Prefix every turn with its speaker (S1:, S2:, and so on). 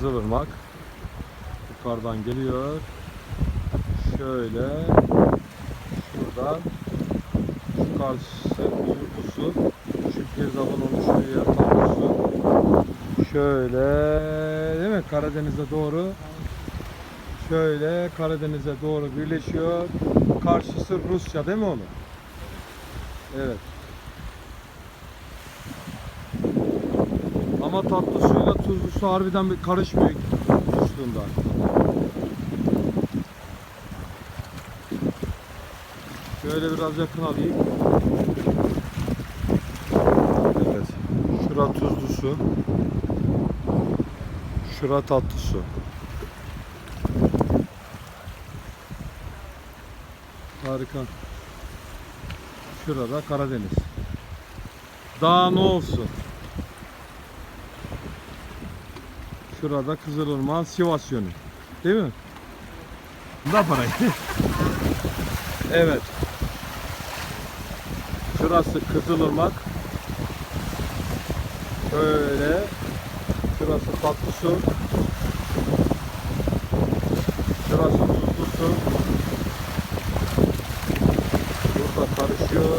S1: Kızılırmak. Yukarıdan geliyor. Şöyle. Şuradan. Şu karşısı su. Şu girdabın oluşuyor tatlı su. Şöyle değil mi? Karadeniz'e doğru. Şöyle Karadeniz'e doğru birleşiyor. Karşısı Rusya değil mi oğlum? Evet. Ama tatlı suyla tuzlu su harbiden bir karışmıyor üstünde. Şöyle biraz yakın alayım. Evet. Şura tuzlu su. Şura tatlı su. Harika. Şurada Karadeniz. Daha ne olsun? Şurada Kızılırmak Sivas yönü. Değil mi?
S2: Da parayı.
S1: Evet. Şurası Kızılırmak. Böyle. Şurası tatlı su. Şurası tuzlu su. Burada karışıyor.